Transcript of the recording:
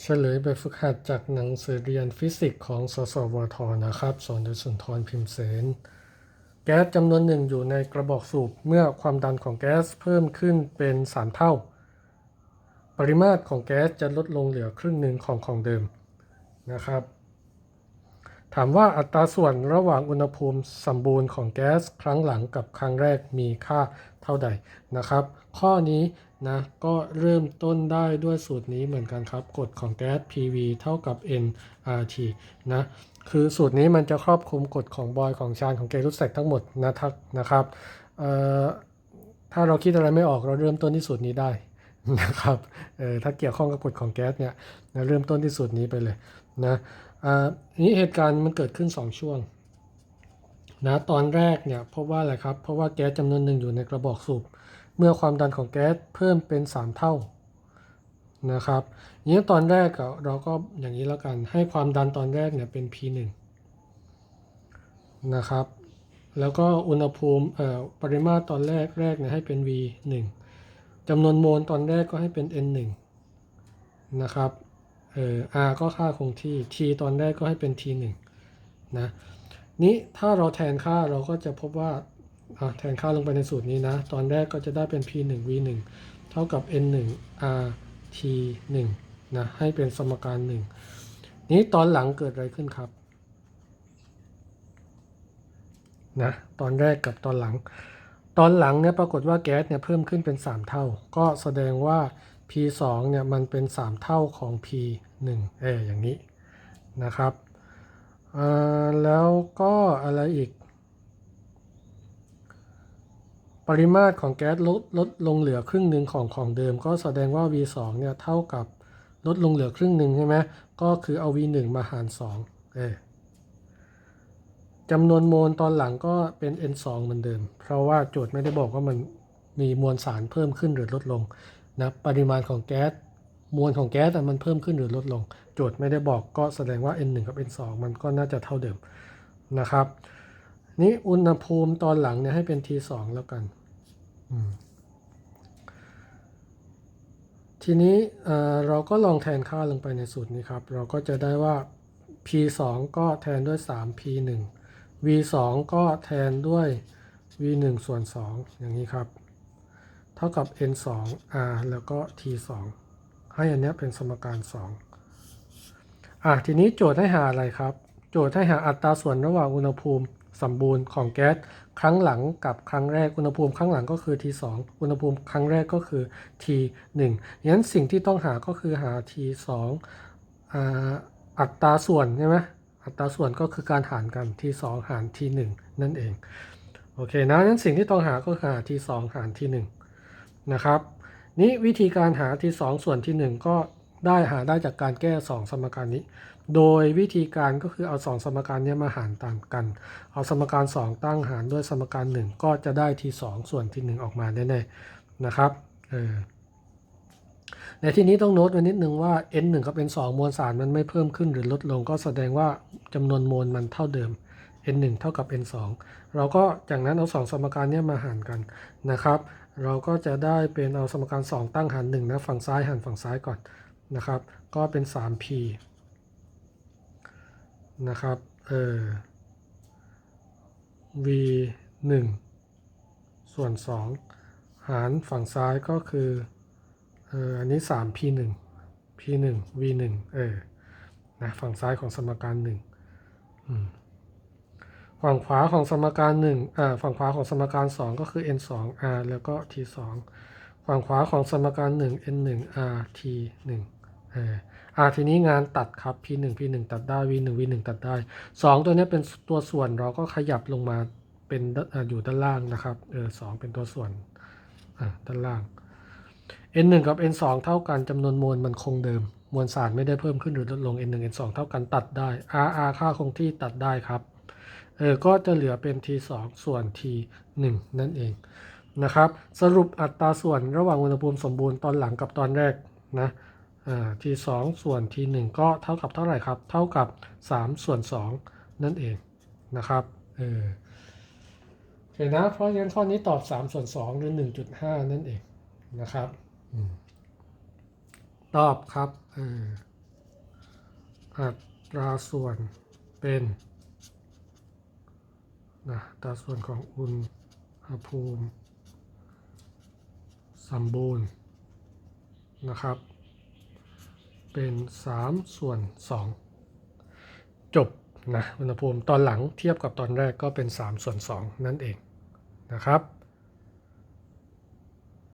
เฉลยแบบฝึกหัดจากหนังสือเรียนฟิสิกส์ของสสวทนะครับสอนโดยสุนทรพิมพ์เสน แก๊สจำนวนหนึ่งอยู่ในกระบอกสูบ เมื่อความดันของแก๊สเพิ่มขึ้นเป็น 3 เท่า ปริมาตรของแก๊สจะลดลงเหลือครึ่งหนึ่งของของเดิมนะครับ ถามว่าอัตราส่วนระหว่างอุณหภูมิสมบูรณ์ของแก๊สครั้งหลังกับครั้งแรกมีค่าเท่าใดนะครับ ข้อนี้ นะก็เริ่มต้นได้ด้วยสูตรนี้เหมือนกันครับ กฎของแก๊ส PV เท่ากับ nRT นะคือสูตรนี้มันจะครอบคลุมกฎของบอยของชานของเกรุสแซกทั้งหมดนะครับนะครับถ้าเราคิดอะไรไม่ออกเราเริ่มต้นที่สูตรนี้ได้นะครับเออถ้าเกี่ยวข้องกับกฎของแก๊สเนี่ยนะเริ่มต้นที่สูตรนี้ไปเลยนะอ่านี้เหตุการณ์มันเกิดขึ้น 2 ช่วงนะตอนแรกเนี่ยพบว่าอะไรครับเพราะว่าแก๊สจำนวนหนึ่งอยู่ในกระบอกสูบ เมื่อความดันของแก๊สเพิ่มเป็น 3 เท่านะครับนี้ตอนแรกเราก็อย่างนี้แล้วกัน ให้ความดันตอนแรกเนี่ยเป็น P1 นะครับ แล้วก็อุณหภูมิปริมาตรตอนแรกแรกเนี่ยให้เป็น V1 จำนวนโมลตอนแรกก็ให้เป็น N1 นะครับเอ่อ R ก็ค่าคงที่ T ตอนแรกก็ให้เป็น T1 นะ นี้ถ้าเราแทนค่าเราก็จะพบว่า แทนค่าลงไปในสูตรนี้นะ ตอนแรกก็จะได้เป็น P1 V1 เท่ากับ N1 R T1 นะให้เป็นสมการ 1 นี้ตอนหลังเกิดอะไรขึ้นครับนะตอนแรกกับตอนหลัง ตอนหลังเนี่ยปรากฏว่าแก๊สเนี่ยเพิ่มขึ้นเป็น 3 เท่า ก็แสดงว่า P2 เนี่ยมันเป็น 3 เท่าของ P1 เอออย่างนี้นะครับแล้วก็อะไรอีก ปริมาตรของแก๊สลดลดลงเหลือครึ่งหนึ่งของของเดิม ก็แสดงว่า V2 เนี่ยเท่ากับลดลงเหลือครึ่งหนึ่งใช่ไหมก็คือเอา V1 มาหาร 2 เออจำนวนโมลตอนหลังก็เป็น N2 เหมือนเดิม เพราะว่าโจทย์ไม่ได้บอกว่ามันมีมวลสารเพิ่มขึ้นหรือลดลงนะปริมาณของแก๊สมวลของแก๊สอะมันเพิ่มขึ้นหรือลดลง โจทย์ไม่ได้บอกก็แสดงว่า N1 กับ N2 มันก็น่าจะเท่าเดิมนะครับ นี่อุณหภูมิตอนหลังเนี่ยให้เป็น T2 แล้วกัน ทีนี้เอ่อเราก็ลองแทนค่าลงไปในสูตรนี้ครับ เราก็จะได้ว่า P2 ก็แทนด้วย 3P1 V2 ก็แทนด้วย V1 ส่วน 2 อย่างนี้ครับ เท่ากับ N2 R แล้วก็ T2 ให้อันเนี้ยเป็นสมการ 2 อะ ทีนี้โจทย์ให้หาอะไรครับ โจทย์ให้หาอัตราส่วนระหว่างอุณหภูมิ สมบูรณ์ของแก๊สครั้งหลังกับครั้งแรกอุณหภูมิครั้งหลังก็คือ T2 อุณหภูมิครั้งแรกก็คือ T1 งั้นสิ่งที่ต้องหาก็คือหา T2 อ่าอัตราส่วนใช่ไหมอัตราส่วนก็คือการหารกัน T2 หาร T1 นั่นเองโอเคนะนั้นสิ่งที่ต้องหาก็คือหา T2 หาร T1 นะครับนี้วิธีการหา T2 ส่วน T1 ก็ ได้หาได้จากการแก้ 2 สมการนี้ โดยวิธีการก็คือเอา 2 สมการนี้มาหารตามกัน เอาสมการ 2 ตั้งหารด้วยสมการ 1 ก็จะได้ T2 ส่วน T1 ออกมาแน่ๆนะครับเออในที่นี้ต้องโน้ตไว้นิดนึงว่า N1 กับ N2 มวลสารมันไม่เพิ่มขึ้นหรือลดลง ก็แสดงว่าจำนวนโมลมันเท่าเดิม N1 เท่ากับ N2 เราก็จากนั้นเอา 2 สมการนี้มาหารกันนะครับ เราก็จะได้เป็นเอาสมการ 2 ตั้งหาร1นะฝั่งซ้ายหารฝั่งซ้ายก่อน นะครับ ก็เป็น 3p นะครับ เออ v 1ส่วน 2 หารฝั่งซ้ายก็คือ เออ อันนี้ 3p 1 p 1 v 1เออ นะ ฝั่งซ้ายของสมการ1อืมฝั่งขวาของสมการ1อ่า ฝั่งขวาของสมการ 2 ก็คือ n 2 r แล้วก็ t 2ฝั่งขวาของสมการ 1 n 1 r t 1 ออ r ทีนี้งานตัดครับ p 1 p 1 ตัดได้ v 1 v 1 ตัดได้ 2 ตัวนี้เป็นตัวส่วนเราก็ขยับลงมาเป็นออยู่ด้านล่างนะครับเออ2เป็นตัวส่วนอ่าด้านล่าง n 1 กับ n 2 เท่ากันจำนวนมวลมันคงเดิม มวลสารไม่ได้เพิ่มขึ้นหรือลดลง n 1 n 2 เท่ากันตัดได้ r r ค่าคงที่ตัดได้ครับเออก็จะเหลือเป็น t 2 ส่วน t 1 นั่นเองนะครับ สรุปอัตราส่วนระหว่างอุณหภูมิสมบูรณ์ตอนหลังกับตอนแรกนะ อ่า t 2ส่วน t 1ก็เท่ากับเท่าไหร่ครับ เท่ากับ 3 ส่วน 2 นั่นเองนะครับเออโอเคนะ เพราะงั้นข้อนี้ตอบ 3 ส่วน 2 หรือ 1.5 นั่นเองนะครับอืมตอบครับเอออัตราส่วนเป็นนะอัตราส่วนของอุณหภูมิสมบูรณ์นะครับ เป็น 3 ส่วน 2 จบนะอุณหภูมิตอนหลังเทียบกับตอนแรกก็เป็น 3 ส่วน 2 นั่นเองนะครับ